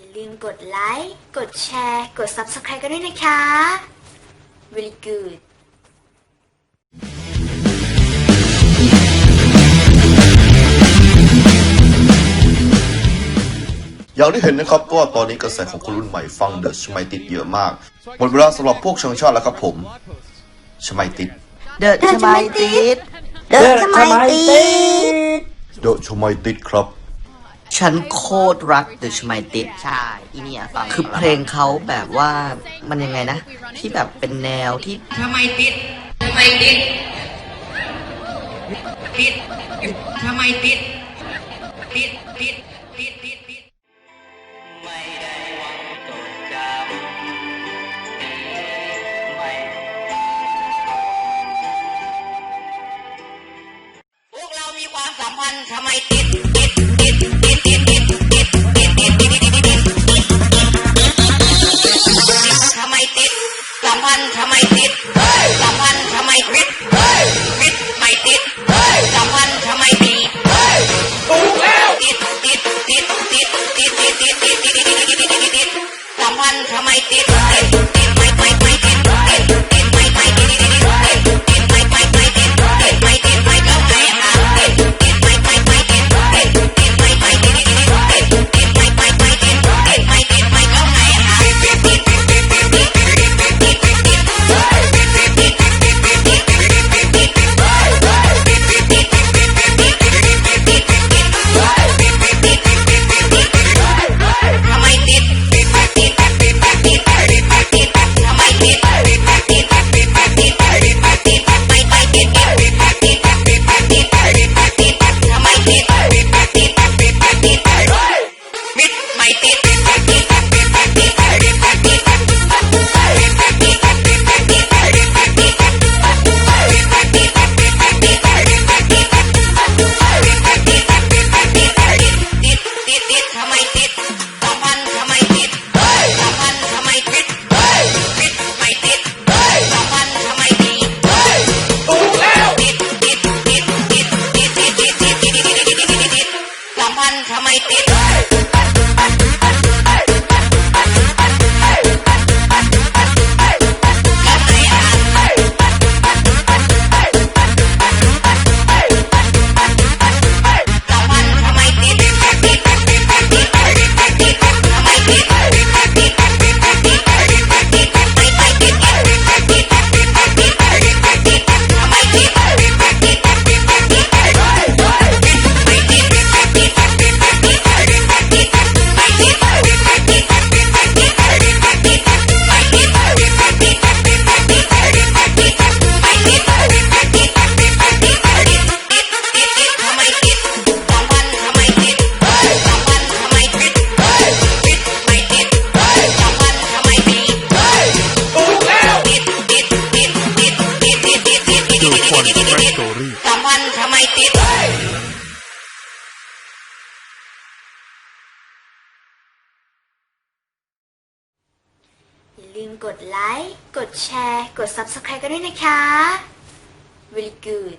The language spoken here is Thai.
อย่าลืมกดไลค์ กดแชร์ กด Subscribe กันด้วยนะคะ very good อย่างที่เห็นนะครับก็ตอนนี้กระแสของคนรุ่นใหม่ฟังเดอะชมัยติดเยอะมาก หมดเวลาสำหรับพวกเชิงชาติแล้วครับผมชมัยติดเดอะชมายติดเดินทำไมติดเดอะชมัยติดครับ ฉันโคตรรักเดอะชมายติดใช่อีเนี่ยฟังคือเพลงเขาแบบว่ามันยังไงนะ ที่แบบเป็นแนวที่ทำไมติดทำไมติดติดทำไมติดติดติดติดติดติดไม่ได้หวังจดจำไม่พวกเรามีความสัมพันธ์ทำไมติด สัมพันธ์ทำไมติดติด ลืมกดไลค์ กดแชร์ กด Subscribe กันด้วยนะคะ very good